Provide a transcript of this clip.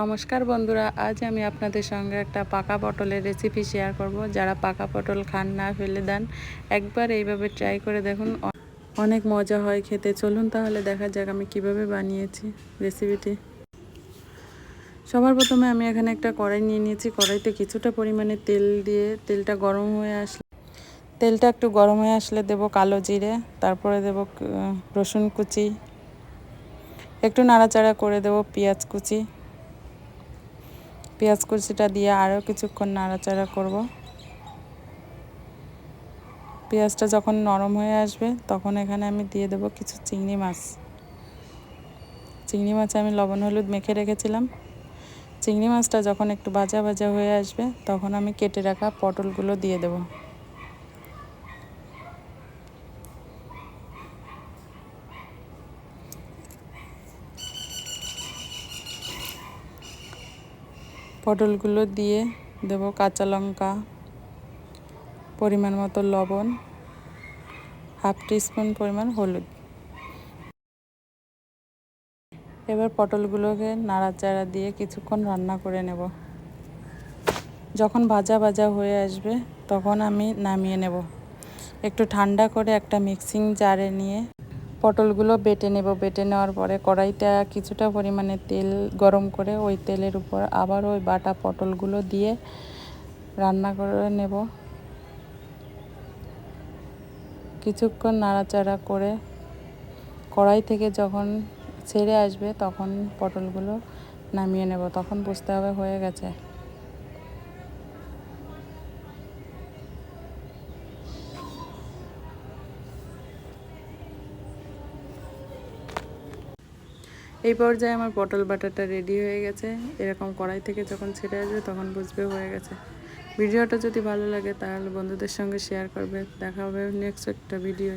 নমস্কার বন্ধুরা, আজ আমি আপনাদের সঙ্গে একটা পাকা পটলের রেসিপি শেয়ার করব। যারা পাকা পটল খান না, ফেলে দেন, একবার এইভাবে ট্রাই করে দেখুন। অনেক মজা হয় খেতে। চলুন তাহলে দেখা যাক আমি কীভাবে বানিয়েছি রেসিপিটি সবার প্রথমে আমি এখানে একটা কড়াই নিয়ে নিয়েছি। কড়াইতে কিছুটা পরিমাণে তেল দিয়ে তেলটা গরম হয়ে আসলে তেলটা একটু গরম হয়ে আসলে দেব কালো জিরে, তারপরে দেব রসুন কুচি, একটু নাড়াচাড়া করে দেব পেঁয়াজ কুচি। পেঁয়াজ কুচিটা দিয়ে আরও কিছুক্ষণ নাড়াচাড়া করব। পেঁয়াজটা যখন নরম হয়ে আসবে, তখন এখানে আমি দিয়ে দেব কিছু চিংড়ি মাছ। চিংড়ি মাছে আমি লবণ, হলুদ মেখে রেখেছিলাম। চিংড়ি মাছটা যখন একটু ভাজা ভাজা হয়ে আসবে, তখন আমি কেটে রাখা পটলগুলো দিয়ে দেব। পটলগুলো দিয়ে দেব কাঁচা লঙ্কা, পরিমাণ মতো লবণ, হাফ টিস্পুন পরিমাণ হলুদ। এবার পটলগুলোকে নাড়াচাড়া দিয়ে কিছুক্ষণ রান্না করে নেব। যখন ভাজা ভাজা হয়ে আসবে, তখন আমি নামিয়ে নেব। একটু ঠান্ডা করে একটা মিক্সিং জারে নিয়ে পটলগুলো বেটে নেব। বেটে নেওয়ার পরে কড়াইতে কিছুটা পরিমাণে তেল গরম করে ওই তেলের উপর আবার ওই বাটা পটলগুলো দিয়ে রান্না করে নেব। কিছুক্ষণ নাড়াচাড়া করে কড়াই থেকে যখন ছেড়ে আসবে তখন পটলগুলো নামিয়ে নেব। তখন বুঝতে হবে হয়ে গেছে। এই পর্যায়ে আমার পটল বাটারটা রেডি হয়ে গেছে। এরকম কড়াই থেকে যখন ছেড়ে আসবে তখন বুঝবে হয়ে গেছে। ভিডিওটা যদি ভালো লাগে তাহলে বন্ধুদের সঙ্গে শেয়ার করবে। দেখা হবে নেক্সট একটা ভিডিও